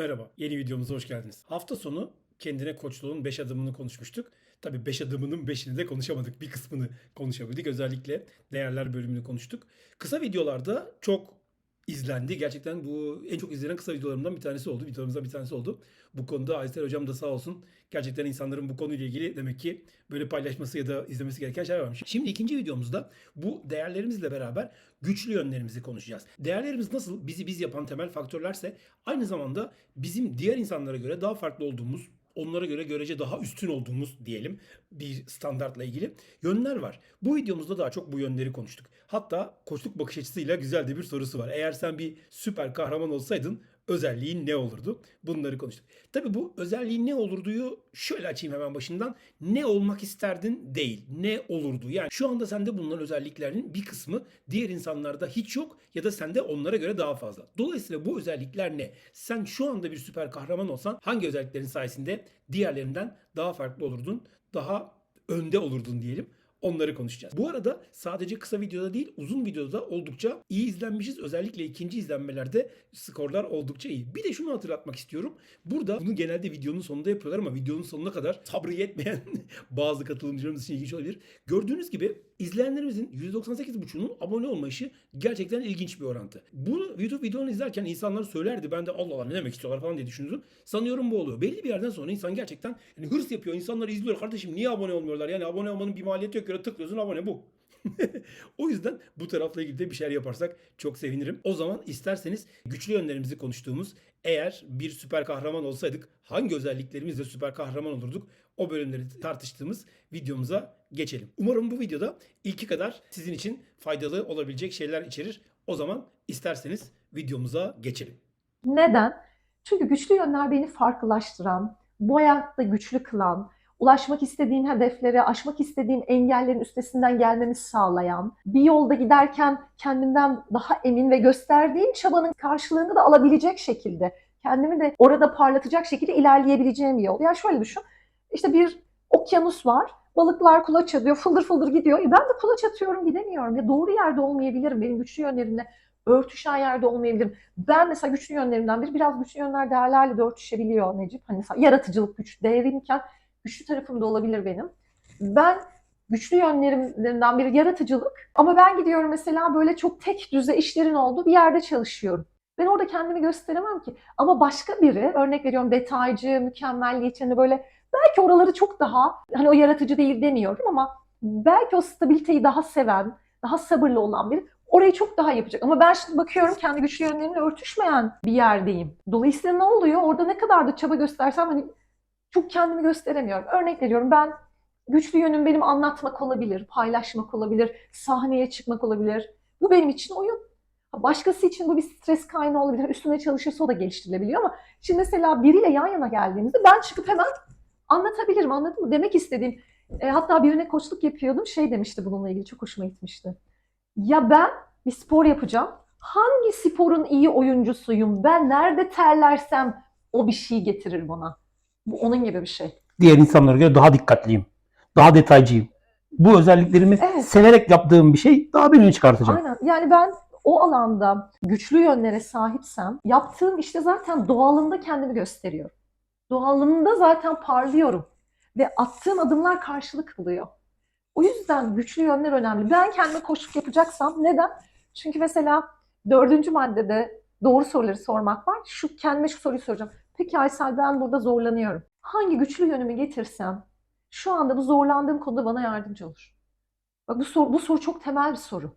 Merhaba, yeni videomuza hoş geldiniz. Hafta sonu kendine koçluğun 5 adımını konuşmuştuk. Tabii 5 adımının 5'ini de konuşamadık. Bir kısmını konuşabildik. Özellikle değerler bölümünü konuştuk. Kısa videolarda çok izlendi. Gerçekten bu en çok izlenen kısa videolarımdan bir tanesi oldu. Videolarımızdan bir tanesi oldu. Bu konuda Aysel Hocam da sağ olsun. Gerçekten insanların bu konuyla ilgili demek ki böyle paylaşması ya da izlemesi gereken şeyler varmış. Şimdi ikinci videomuzda bu değerlerimizle beraber güçlü yönlerimizi konuşacağız. Değerlerimiz nasıl bizi biz yapan temel faktörlerse aynı zamanda bizim diğer insanlara göre daha farklı olduğumuz, onlara göre görece daha üstün olduğumuz diyelim bir standartla ilgili yönler var. Bu videomuzda daha çok bu yönleri konuştuk. Hatta koçluk bakış açısıyla güzel de bir sorusu var. Eğer sen bir süper kahraman olsaydın özelliğin ne olurdu? Bunları konuştuk. Tabii bu özelliğin ne olurduyu şöyle açayım hemen başından. Ne olmak isterdin değil. Ne olurdu? Yani şu anda sende bulunan özelliklerin bir kısmı diğer insanlarda hiç yok ya da sende onlara göre daha fazla. Dolayısıyla bu özellikler ne? Sen şu anda bir süper kahraman olsan hangi özelliklerin sayesinde diğerlerinden daha farklı olurdun? Daha önde olurdun diyelim. Onları konuşacağız. Bu arada sadece kısa videoda değil uzun videoda da oldukça iyi izlenmişiz. Özellikle ikinci izlenmelerde skorlar oldukça iyi. Bir de şunu hatırlatmak istiyorum. Burada bunu genelde videonun sonunda yapıyorlar ama videonun sonuna kadar sabrı yetmeyen bazı katılımcılarımız için ilginç olabilir. Gördüğünüz gibi izleyenlerimizin %98,5'unun abone olma işi gerçekten ilginç bir orantı. Bunu YouTube videonu izlerken insanlar söylerdi. Ben de Allah Allah ne demek istiyorlar falan diye düşünürdüm. Sanıyorum bu oluyor. Belli bir yerden sonra insan gerçekten yani hırs yapıyor. İnsanlar izliyor. Kardeşim niye abone olmuyorlar? Yani abone olmanın bir maliyeti yok. Öyle tıklıyorsun abone bu. o yüzden bu tarafla ilgili de bir şeyler yaparsak çok sevinirim. O zaman isterseniz güçlü yönlerimizi konuştuğumuz eğer bir süper kahraman olsaydık hangi özelliklerimizle süper kahraman olurduk o bölümleri tartıştığımız videomuza geçelim. Umarım bu videoda ilki kadar sizin için faydalı olabilecek şeyler içerir. O zaman isterseniz videomuza geçelim. Neden? Çünkü güçlü yönler beni farklılaştıran, bu hayatta güçlü kılan, ulaşmak istediğim hedeflere, aşmak istediğim engellerin üstesinden gelmemi sağlayan, bir yolda giderken kendimden daha emin ve gösterdiğim çabanın karşılığını da alabilecek şekilde, kendimi de orada parlatacak şekilde ilerleyebileceğim bir yol. Yani şöyle düşün, işte bir okyanus var, balıklar kulaç atıyor, fıldır fıldır gidiyor. E ben de kulaç atıyorum, gidemiyorum. Ya doğru yerde olmayabilirim, benim güçlü yönlerimle örtüşen yerde olmayabilirim. Ben mesela güçlü yönlerimden biri biraz güçlü yönler değerlerle de örtüşebiliyor Necip. Hani yaratıcılık güç değerimken güçlü tarafım da olabilir benim. Ben güçlü yönlerimden biri yaratıcılık ama ben gidiyorum mesela böyle çok tek düze işlerin olduğu bir yerde çalışıyorum. Ben orada kendimi gösteremem ki. Ama başka biri, örnek veriyorum detaycı, mükemmelliyetçi, böyle belki oraları çok daha, hani o yaratıcı değil demiyorum ama belki o stabiliteyi daha seven, daha sabırlı olan biri orayı çok daha yapacak. Ama ben şimdi bakıyorum kendi güçlü yönlerimle örtüşmeyen bir yerdeyim. Dolayısıyla ne oluyor? Orada ne kadar da çaba göstersem hani çok kendimi gösteremiyorum. Örnek veriyorum ben güçlü yönüm benim anlatmak olabilir, paylaşmak olabilir, sahneye çıkmak olabilir. Bu benim için oyun. Başkası için bu bir stres kaynağı olabilir. Üstüne çalışırsa o da geliştirilebiliyor ama şimdi mesela biriyle yan yana geldiğimizde ben çıkıp hemen anlatabilirim anladın mı? Demek istediğim e, hatta birine koçluk yapıyordum şey demişti bununla ilgili çok hoşuma gitmişti. Ya ben bir spor yapacağım. Hangi sporun iyi oyuncusuyum? Ben nerede terlersem o bir şey getirir bana. Bu onun gibi bir şey. diğer insanlara göre daha dikkatliyim. Daha detaycıyım. Bu özelliklerimi Evet. severek yaptığım bir şey daha beni çıkartacak. Aynen. Yani ben o alanda güçlü yönlere sahipsem yaptığım işte zaten doğalında kendimi gösteriyorum. Doğalında zaten parlıyorum. Ve attığım adımlar karşılık buluyor. O yüzden güçlü yönler önemli. Ben kendime koşuk yapacaksam neden? Çünkü mesela dördüncü maddede doğru soruları sormak var. Şu kendime şu soruyu soracağım. Peki Aysel ben burada zorlanıyorum. Hangi güçlü yönümü getirsem şu anda bu zorlandığım konuda bana yardımcı olur. Bak bu soru, bu soru çok temel bir soru.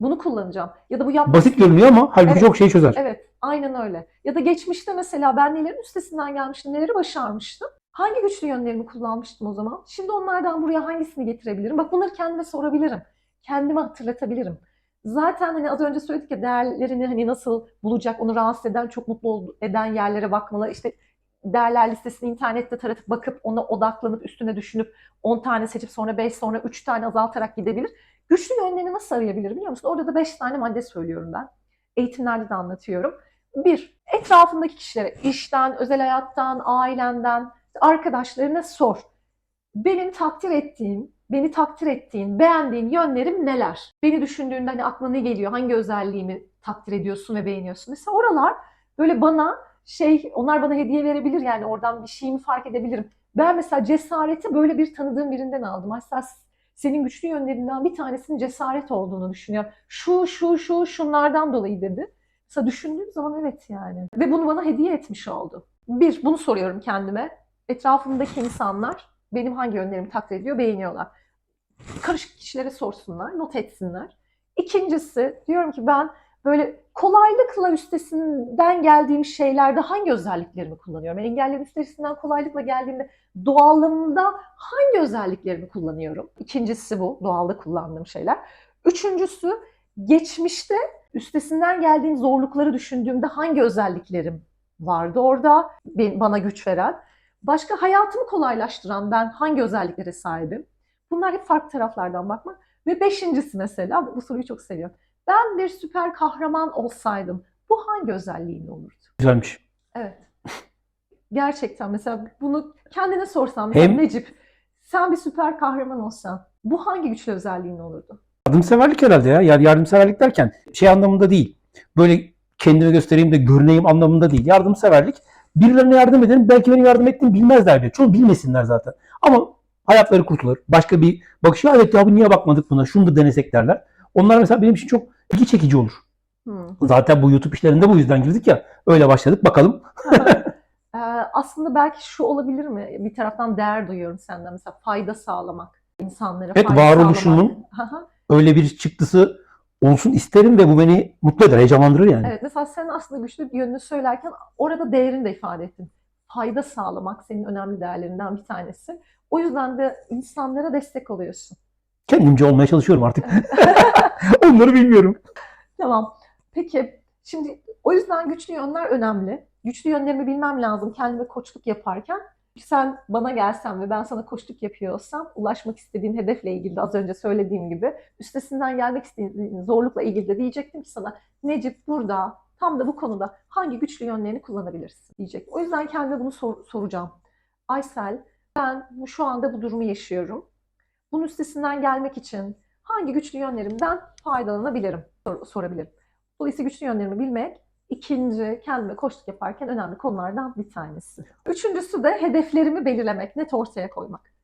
Bunu kullanacağım. Ya da bu yapmak Basit görünüyor ama halbuki Evet. çok şey çözer. Evet, aynen öyle. Ya da geçmişte mesela ben nelerin üstesinden gelmiştim, neleri başarmıştım. Hangi güçlü yönlerimi kullanmıştım o zaman? Şimdi onlardan buraya hangisini getirebilirim? Bak bunları kendime sorabilirim. Kendime hatırlatabilirim. Zaten hani az önce söyledik ya değerlerini hani nasıl bulacak, onu rahatsız eden, çok mutlu eden yerlere bakmalı. İşte değerler listesini internette taratıp bakıp ona odaklanıp üstüne düşünüp 10 tane seçip sonra 5 sonra 3 tane azaltarak gidebilir. Güçlü yönlerini nasıl arayabilir biliyor musun? Orada da 5 tane madde söylüyorum ben. Eğitimlerde de anlatıyorum. Bir, etrafındaki kişilere, işten, özel hayattan, ailenden, arkadaşlarına sor. Benim takdir ettiğim, beni takdir ettiğin, beğendiğin yönlerim neler? Beni düşündüğünde hani aklına ne geliyor? Hangi özelliğimi takdir ediyorsun ve beğeniyorsun? Mesela oralar böyle bana şey onlar bana hediye verebilir yani oradan bir şeyimi fark edebilirim. Ben mesela cesareti böyle bir tanıdığım birinden aldım. Mesela senin güçlü yönlerinden bir tanesinin cesaret olduğunu düşünüyorum. Şu şu şu şunlardan dolayı dedi. Mesela düşündüğüm zaman evet yani. Ve bunu bana hediye etmiş oldu. Bir, bunu soruyorum kendime. Etrafımdaki insanlar benim hangi yönlerimi takdir ediyor, beğeniyorlar. Karışık kişilere sorsunlar, not etsinler. İkincisi diyorum ki ben böyle kolaylıkla üstesinden geldiğim şeylerde hangi özelliklerimi kullanıyorum? Yani engellerin üstesinden kolaylıkla geldiğimde doğallığımda hangi özelliklerimi kullanıyorum? İkincisi bu, doğalda kullandığım şeyler. Üçüncüsü geçmişte üstesinden geldiğim zorlukları düşündüğümde hangi özelliklerim vardı orada bana güç veren? Başka hayatımı kolaylaştıran ben hangi özelliklere sahibim? Bunlar hep farklı taraflardan bakmak. Ve beşincisi mesela, bu soruyu çok seviyorum. Ben bir süper kahraman olsaydım bu hangi özelliğimle olurdu? Güzelmiş. Evet. Gerçekten mesela bunu kendine sorsan mesela Hem- Necip sen bir süper kahraman olsan bu hangi güçlü özelliğin olurdu? Yardımseverlik herhalde ya. Yardımseverlik derken şey anlamında değil. Böyle kendimi göstereyim de görüneyim anlamında değil. Yardımseverlik birilerine yardım edelim. Belki benim yardım ettiğimi bilmezler bile. Çoğu bilmesinler zaten. Ama hayatları kurtulur. Başka bir bakışı evet ya bu niye bakmadık buna şunu da denesek derler. Onlar mesela benim için çok ilgi çekici olur. Hmm. Zaten bu YouTube işlerinde bu yüzden girdik ya. Öyle başladık bakalım. Ee, aslında belki şu olabilir mi? Bir taraftan değer duyuyorum senden mesela fayda sağlamak insanlara Evet, fayda varoluşumun-. Öyle bir çıktısı olsun isterim ve bu beni mutlu eder, heyecanlandırır yani. Evet mesela sen aslında güçlü bir yönünü söylerken orada değerini de ifade ettin. Fayda sağlamak senin önemli değerlerinden bir tanesi. O yüzden de insanlara destek oluyorsun. Kendimce olmaya çalışıyorum artık. Onları bilmiyorum. Tamam. Peki şimdi o yüzden güçlü yönler önemli. Güçlü yönlerimi bilmem lazım kendime koçluk yaparken. Sen bana gelsen ve ben sana koçluk yapıyor olsam ulaşmak istediğin hedefle ilgili de az önce söylediğim gibi üstesinden gelmek istediğin zorlukla ilgili de diyecektim ki sana Necip burada tam da bu konuda hangi güçlü yönlerini kullanabilirsin diyecek. O yüzden kendime bunu sor- soracağım. Aysel ben bu, şu anda bu durumu yaşıyorum. Bunun üstesinden gelmek için hangi güçlü yönlerimden faydalanabilirim sor- sorabilirim. Dolayısıyla güçlü yönlerimi bilmek ikinci kendime koçluk yaparken önemli konulardan bir tanesi. Üçüncüsü de hedeflerimi belirlemek, net ortaya koymak.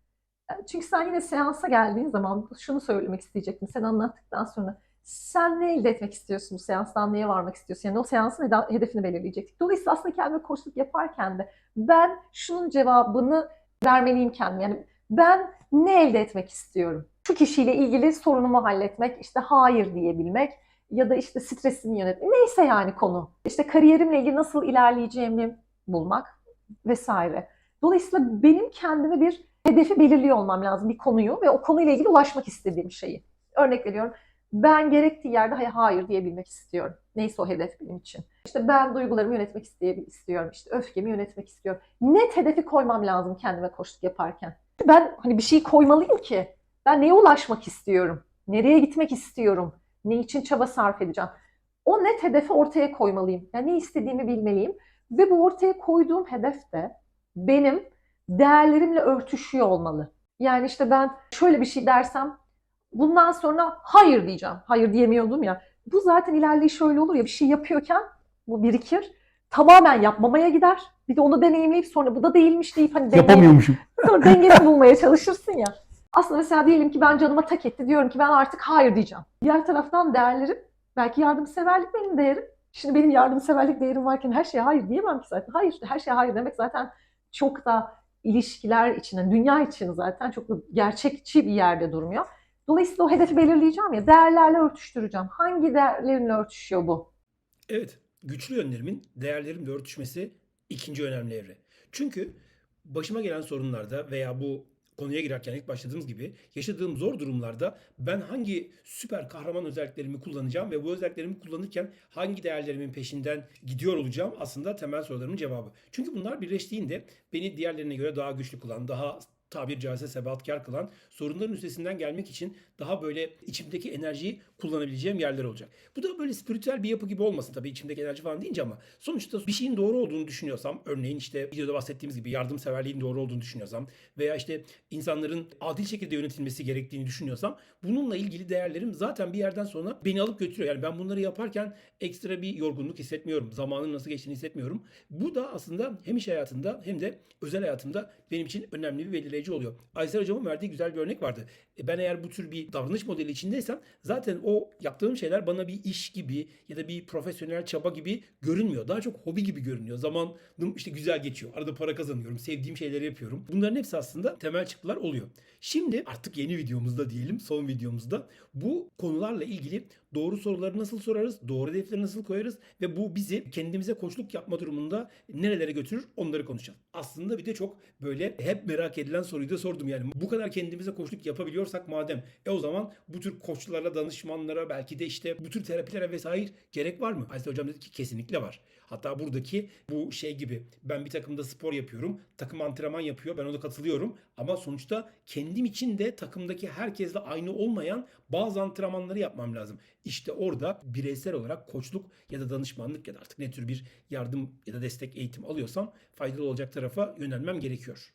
Çünkü sen yine seansa geldiğin zaman şunu söylemek isteyecektim sen anlattıktan sonra. Sen ne elde etmek istiyorsun bu seanstan, neye varmak istiyorsun? Yani o seansın hedefini belirleyecektik. Dolayısıyla aslında kendime koçluk yaparken de ben şunun cevabını vermeliyim kendime. Yani ben ne elde etmek istiyorum? Şu kişiyle ilgili sorunumu halletmek, işte hayır diyebilmek ya da işte stresimi yönetmek. Neyse yani konu. İşte kariyerimle ilgili nasıl ilerleyeceğimi bulmak vesaire. Dolayısıyla benim kendime bir hedefi belirliyor olmam lazım bir konuyu ve o konuyla ilgili ulaşmak istediğim şeyi. Örnek veriyorum. Ben gerektiği yerde hayır, hayır diyebilmek istiyorum. Neyse o hedef benim için. İşte ben duygularımı yönetmek istiyorum. İşte öfkemi yönetmek istiyorum. Net hedefi koymam lazım kendime koçluk yaparken. Ben hani bir şey koymalıyım ki. Ben neye ulaşmak istiyorum? Nereye gitmek istiyorum? Ne için çaba sarf edeceğim? O net hedefi ortaya koymalıyım. Yani ne istediğimi bilmeliyim. Ve bu ortaya koyduğum hedef de benim değerlerimle örtüşüyor olmalı. Yani işte ben şöyle bir şey dersem bundan sonra hayır diyeceğim. Hayır diyemiyordum ya. Bu zaten ilerleyiş şöyle olur ya bir şey yapıyorken bu birikir. Tamamen yapmamaya gider. Bir de onu deneyimleyip sonra bu da değilmiş deyip hani deneyim- Yapamıyormuşum. Sonra dengesini bulmaya çalışırsın ya. Aslında mesela diyelim ki ben canıma tak etti. Diyorum ki ben artık hayır diyeceğim. Diğer taraftan değerlerim, belki yardımseverlik benim değerim. Şimdi benim yardımseverlik değerim varken her şeye hayır diyemem ki zaten. Hayır, her şeye hayır demek zaten çok da ilişkiler için, yani dünya için zaten çok da gerçekçi bir yerde durmuyor. Dolayısıyla o hedefi belirleyeceğim ya, değerlerle örtüştüreceğim. Hangi değerlerimle örtüşüyor bu? Evet, güçlü yönlerimin değerlerimle örtüşmesi ikinci önemli evre. Çünkü başıma gelen sorunlarda veya bu konuya girerken ilk başladığımız gibi yaşadığım zor durumlarda ben hangi süper kahraman özelliklerimi kullanacağım ve bu özelliklerimi kullanırken hangi değerlerimin peşinden gidiyor olacağım aslında temel sorularımın cevabı. Çünkü bunlar birleştiğinde beni diğerlerine göre daha güçlü kılan, daha tabir caizse sebatkar kılan, sorunların üstesinden gelmek için daha böyle içimdeki enerjiyi kullanabileceğim yerler olacak. Bu da böyle spiritüel bir yapı gibi olmasın tabii içimdeki enerji falan deyince ama sonuçta bir şeyin doğru olduğunu düşünüyorsam, örneğin işte videoda bahsettiğimiz gibi yardımseverliğin doğru olduğunu düşünüyorsam veya işte insanların adil şekilde yönetilmesi gerektiğini düşünüyorsam bununla ilgili değerlerim zaten bir yerden sonra beni alıp götürüyor. Yani ben bunları yaparken ekstra bir yorgunluk hissetmiyorum. Zamanın nasıl geçtiğini hissetmiyorum. Bu da aslında hem iş hayatında hem de özel hayatımda benim için önemli bir belirleyici oluyor. Aysel Hocam'ın verdiği güzel bir örnek vardı. E ben eğer bu tür bir davranış modeli içindeysem zaten o yaptığım şeyler bana bir iş gibi ya da bir profesyonel çaba gibi görünmüyor. Daha çok hobi gibi görünüyor. Zamanım işte güzel geçiyor. Arada para kazanıyorum. Sevdiğim şeyleri yapıyorum. Bunların hepsi aslında temel çıktılar oluyor. Şimdi artık yeni videomuzda diyelim son videomuzda bu konularla ilgili doğru soruları nasıl sorarız, doğru hedefleri nasıl koyarız ve bu bizi kendimize koçluk yapma durumunda nerelere götürür onları konuşacağız. Aslında bir de çok böyle hep merak edilen soruyu da sordum yani bu kadar kendimize koçluk yapabiliyorsak madem e o zaman bu tür koçlara, danışmanlara belki de işte bu tür terapilere vesaire gerek var mı? Aysel Hocam dedi ki kesinlikle var. Hatta buradaki bu şey gibi ben bir takımda spor yapıyorum. Takım antrenman yapıyor. Ben ona katılıyorum. Ama sonuçta kendim için de takımdaki herkesle aynı olmayan bazı antrenmanları yapmam lazım. İşte orada bireysel olarak koçluk ya da danışmanlık ya da artık ne tür bir yardım ya da destek eğitim alıyorsam faydalı olacak tarafa yönelmem gerekiyor.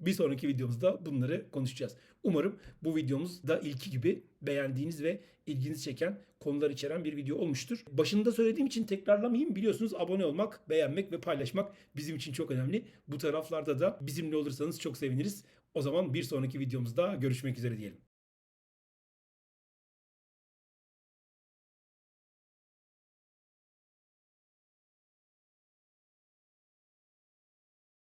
Bir sonraki videomuzda bunları konuşacağız. Umarım bu videomuz da ilki gibi beğendiğiniz ve ilginizi çeken konular içeren bir video olmuştur. Başında söylediğim için tekrarlamayayım. Biliyorsunuz abone olmak, beğenmek ve paylaşmak bizim için çok önemli. Bu taraflarda da bizimle olursanız çok seviniriz. O zaman bir sonraki videomuzda görüşmek üzere diyelim.